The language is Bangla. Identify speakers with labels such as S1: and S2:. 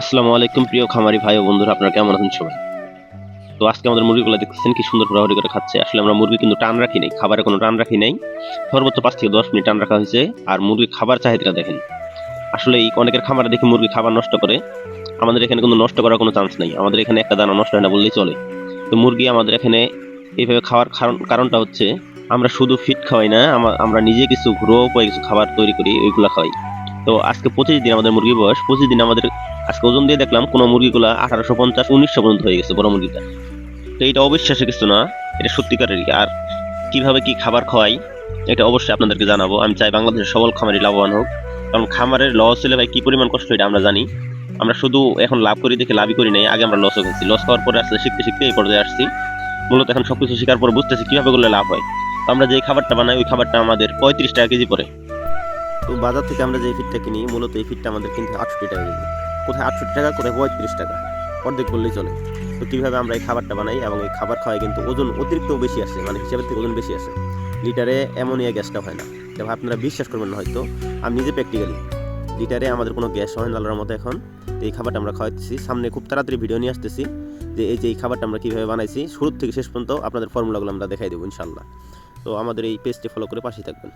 S1: আসসালামু আলাইকুম, প্রিয় খামারি ভাই ও বন্ধুরা, আপনারা কেমন আছেন সবাই? তো আজকে আমাদের মুরগিগুলো দেখতেছেন কি সুন্দর ঘোরাঘুরি করে খাচ্ছে। আসলে আমরা মুরগি কিন্তু টান রাখি নাই, খাবারে কোনো টান রাখি নাই। সর্বোচ্চ পাঁচ থেকে দশ মিনিট টান রাখা হয়েছে, আর মুরগির খাবার চাহিদাটা দেখেন। আসলে এই অনেকের খামারে দেখি মুরগি খাবার নষ্ট করে, আমাদের এখানে কিন্তু নষ্ট করার কোনো চান্স নেই। আমাদের এখানে একটা দানা নষ্ট হয় না বললেই চলে। তো মুরগি আমাদের এখানে এইভাবে খাওয়ার কারণ, কারণটা হচ্ছে, আমরা শুধু ফিট খাওয়াই না আমরা নিজে কিছু উপায়ে কিছু খাবার তৈরি করি, ওইগুলো খাওয়াই তো আজকে পঁচিশ দিন আমাদের মুরগি বয়স। পঁচিশ দিন আমাদের আজকে ওজন দিয়ে দেখলাম, কোনো মুরগিগুলা আঠারোশো পঞ্চাশ, উনিশশো পর্যন্ত হয়ে গেছে বড় মুরগিটা। তো এটা অবিশ্বাসের কিছু না, এটা সত্যিকারেরই আর কীভাবে কি খাবার খাওয়াই এটা অবশ্যই আপনাদেরকে জানাব। আমি চাই বাংলাদেশের সবল খামারি লাভবান হোক। কারণ খামারের লস হলে ভাই কি পরিমাণ কষ্ট, এটা আমরা জানি। আমরা শুধু এখন লাভ করি দেখে লাভই করি নাই, আগে আমরা লসও খেয়েছি লস খাওয়ার পরে আসলে শিখতে শিখতে এই পর্যায়ে আসছি। মূলত এখন সব কিছু শেখার পরে বুঝতেছি কীভাবে করলে লাভ হয়। তো আমরা যে খাবারটা বানাই, ওই খাবারটা আমাদের পঁয়ত্রিশ টাকা কেজি পড়ে। তো বাজার থেকে আমরা যে ফিটটা কিনি, মূলত এই ফিটটা আমাদের কিন্তু আটষট্টি টাকা কেজি। কোথায় আটষট্টি টাকা, কোথায় পঁয়ত্রিশ টাকা? অর্ধেক করলেই চলে। তো কীভাবে আমরা এই খাবারটা বানাই এবং এই খাবার খাওয়াই কিন্তু ওজন অতিরিক্ত বেশি আসে মানে হিসাবের থেকে ওজন বেশি আসে। লিটারে অ্যামোনিয়া গ্যাসটা হয় না। তবে আপনারা বিশ্বাস করবেন না হয়তো, আমি নিজে প্র্যাকটিক্যালি লিটারে আমাদের কোনো গ্যাস হয় না আল্লাহর মতো এখন। তো এই খাবারটা আমরা খাওয়াইতেছি সামনে খুব তাড়াতাড়ি ভিডিও নিয়ে আসতেছি যে এই যে এই খাবারটা আমরা কীভাবে বানাইছি শুরু থেকে শেষ পর্যন্ত আপনাদের ফর্মুলাগুলো আমরা দেখাই দেবো ইনশাল্লাহ তো আমাদের এই পেজটি ফলো করে পাশেই থাকবেন।